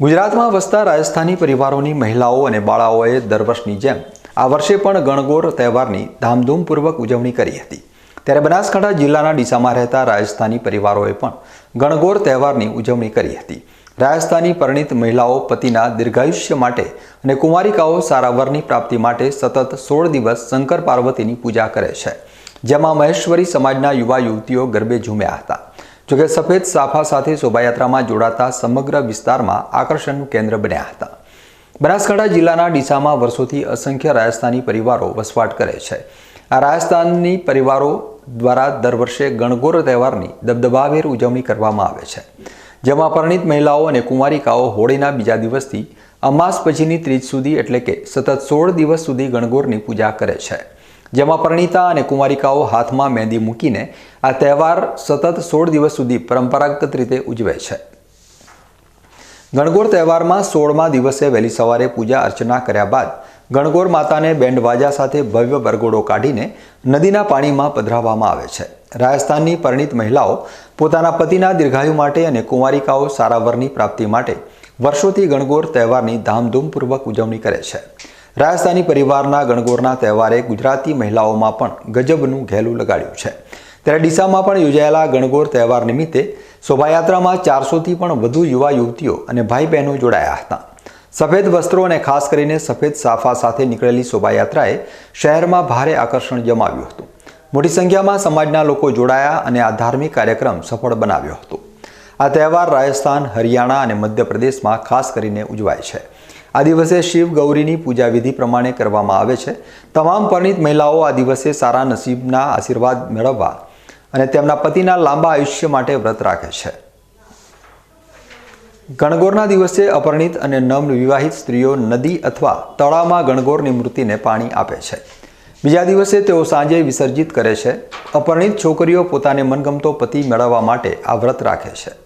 ગુજરાતમાં વસતા રાજસ્થાની પરિવારોની મહિલાઓ અને બાળાઓએ દર વર્ષની જેમ આ વર્ષે પણ ગણગોર તહેવારની ધામધૂમપૂર્વક ઉજવણી કરી હતી. ત્યારે બનાસકાંઠા જિલ્લાના ડીસામાં રહેતા રાજસ્થાની પરિવારોએ પણ ગણગોર તહેવારની ઉજવણી કરી હતી. રાજસ્થાની પરિણીત મહિલાઓ પતિના દીર્ઘાયુષ્ય માટે અને કુમારિકાઓ સારા વરની પ્રાપ્તિ માટે સતત સોળ દિવસ શંકર પાર્વતીની પૂજા કરે છે. જેમાં મહેશ્વરી સમાજના યુવા યુવતીઓ ગરબે ઝૂમ્યા હતા. જોકે સફેદ સાફા સાથે શોભાયાત્રામાં જોડાતા સમગ્ર વિસ્તારમાં આકર્ષણનું કેન્દ્ર બન્યા હતા. બનાસકાંઠા જિલ્લાના ડીસામાં વર્ષોથી અસંખ્ય રાજસ્થાની પરિવારો વસવાટ કરે છે. આ રાજસ્થાનની પરિવારો દ્વારા દર વર્ષે ગણગોર તહેવારની દબદબાભેર ઉજવણી કરવામાં આવે છે. જેમાં પરણિત મહિલાઓ અને કુમારિકાઓ હોળીના બીજા દિવસથી અમાસ પછીની ત્રીજ સુધી એટલે કે સતત સોળ દિવસ સુધી ગણગોરની પૂજા કરે છે. જેમાં પરણીતા અને કુમારિકાઓ હાથમાં મહેંદી મૂકીને આ તહેવાર સતત સોળ દિવસ સુધી પરંપરાગત રીતે ઉજવે છે. ગણગોર તહેવારમાં સોળમા દિવસે વહેલી સવારે પૂજા અર્ચના કર્યા બાદ ગણગોર માતાને બેન્ડવાજા સાથે ભવ્ય બરગોડો કાઢીને નદીના પાણીમાં પધરાવવામાં આવે છે. રાજસ્થાનની પરિણીત મહિલાઓ પોતાના પતિના દીર્ઘાયુ માટે અને કુમારિકાઓ સારા વરની પ્રાપ્તિ માટે વર્ષોથી ગણગોર તહેવારની ધામધૂમપૂર્વક ઉજવણી કરે છે. રાજસ્થાની પરિવારના ગણગોરના તહેવારે ગુજરાતી મહિલાઓમાં પણ ગજબનું ઘેલું લગાડ્યું છે. ત્યારે ડીસામાં પણ યોજાયેલા ગણગોર તહેવાર નિમિત્તે શોભાયાત્રામાં ચારસોથી પણ વધુ યુવા યુવતીઓ અને ભાઈ બહેનો જોડાયા હતા. સફેદ વસ્ત્રો અને ખાસ કરીને સફેદ સાફા સાથે નીકળેલી શોભાયાત્રાએ શહેરમાં ભારે આકર્ષણ જમાવ્યું હતું. મોટી સંખ્યામાં સમાજના લોકો જોડાયા અને આ ધાર્મિક કાર્યક્રમ સફળ બનાવ્યો હતો. આ તહેવાર રાજસ્થાન, હરિયાણા અને મધ્યપ્રદેશમાં ખાસ કરીને ઉજવાય છે. આ દિવસે શિવ ગૌરીની પૂજા વિધિ પ્રમાણે કરવામાં આવે છે. તમામ પરિણિત મહિલાઓ આ દિવસે સારા નસીબના આશીર્વાદ મેળવવા અને તેમના પતિના લાંબા આયુષ્ય માટે વ્રત રાખે છે. ગણગોરના દિવસે અપરણિત અને નમ વિવાહિત સ્ત્રીઓ નદી અથવા તળાવમાં ગણગોરની મૂર્તિને પાણી આપે છે. બીજા દિવસે તેઓ સાંજે વિસર્જિત કરે છે. અપરણિત છોકરીઓ પોતાને મનગમતો પતિ મેળવવા માટે આ વ્રત રાખે છે.